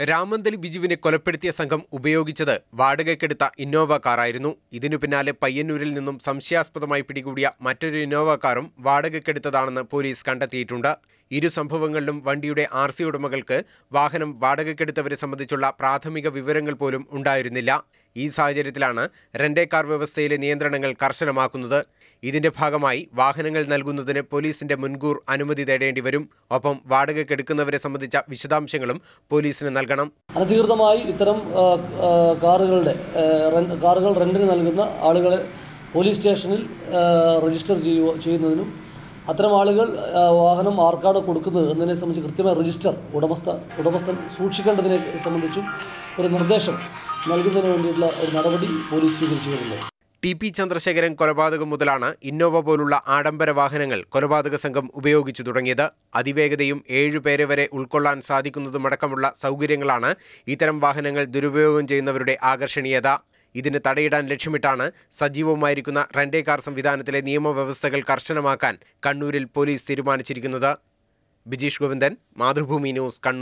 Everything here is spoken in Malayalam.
രാമന്തലി ബിജുവിനെ കൊലപ്പെടുത്തിയ സംഘം ഉപയോഗിച്ചത് വാടകയ്ക്കെടുത്ത ഇന്നോവ കാറായിരുന്നു. ഇതിനു പിന്നാലെ പയ്യന്നൂരിൽ നിന്നും സംശയാസ്പദമായി പിടികൂടിയ മറ്റൊരു ഇന്നോവ കാറും വാടകയ്ക്കെടുത്തതാണെന്ന് പോലീസ് കണ്ടെത്തിയിട്ടുണ്ട്. ഇരു സംഭവങ്ങളിലും വണ്ടിയുടെ ആർ സി ഉടമകൾക്ക് വാഹനം വാടകയ്ക്കെടുത്തവരെ സംബന്ധിച്ചുള്ള പ്രാഥമിക വിവരങ്ങൾ പോലും ഉണ്ടായിരുന്നില്ല. ഈ സാഹചര്യത്തിലാണ് റെൻഡേ കാർ വ്യവസ്ഥയിലെ നിയന്ത്രണങ്ങൾ കർശനമാക്കുന്നത്. ഇതിന്റെ ഭാഗമായി വാഹനങ്ങൾ നൽകുന്നതിന് പോലീസിന്റെ മുൻകൂർ അനുമതി തേടേണ്ടി വരും. ഒപ്പം വാടകയ്ക്കെടുക്കുന്നവരെ സംബന്ധിച്ച വിശദാംശങ്ങളും പോലീസിന് നൽകണം. അനധികൃതമായി ഇത്തരം കാറുകളുടെ കാറുകൾ റെന്റിന് നൽകുന്ന ആളുകളെ പോലീസ് സ്റ്റേഷനിൽ രജിസ്റ്റർ ചെയ്യുക ചെയ്യുന്നതിനും അത്തരം ആളുകൾ വാഹനം ആർക്കാണ് കൊടുക്കുന്നത് എന്നതിനെ സംബന്ധിച്ച് കൃത്യമായ രജിസ്റ്റർ ഉടമസ്ഥ ഉടമസ്ഥൻ സൂക്ഷിക്കേണ്ടതിനെ സംബന്ധിച്ചും ഒരു നിർദ്ദേശം നൽകുന്നതിന് വേണ്ടിയിട്ടുള്ള ഒരു നടപടി പോലീസ് സ്വീകരിച്ചു വരുന്നത് ടി പി ചന്ദ്രശേഖരൻ കൊലപാതകം മുതലാണ് ഇന്നോവ പോലുള്ള ആഡംബര വാഹനങ്ങൾ കൊലപാതക സംഘം ഉപയോഗിച്ചു തുടങ്ങിയത്. അതിവേഗതയും ഏഴുപേരെ വരെ ഉൾക്കൊള്ളാൻ സാധിക്കുന്നതുമടക്കമുള്ള സൗകര്യങ്ങളാണ് ഇത്തരം വാഹനങ്ങൾ ദുരുപയോഗം ചെയ്യുന്നവരുടെ ആകർഷണീയത. ഇതിന് തടയിടാൻ ലക്ഷ്യമിട്ടാണ് സജീവമായിരിക്കുന്ന റെൻഡേ കാർ സംവിധാനത്തിലെ നിയമവ്യവസ്ഥകൾ കർശനമാക്കാൻ കണ്ണൂരിൽ പോലീസ് തീരുമാനിച്ചിരിക്കുന്നത്. ബിജീഷ് ഗോവിന്ദൻ മാതൃഭൂമി ന്യൂസ് കണ്ണൂർ.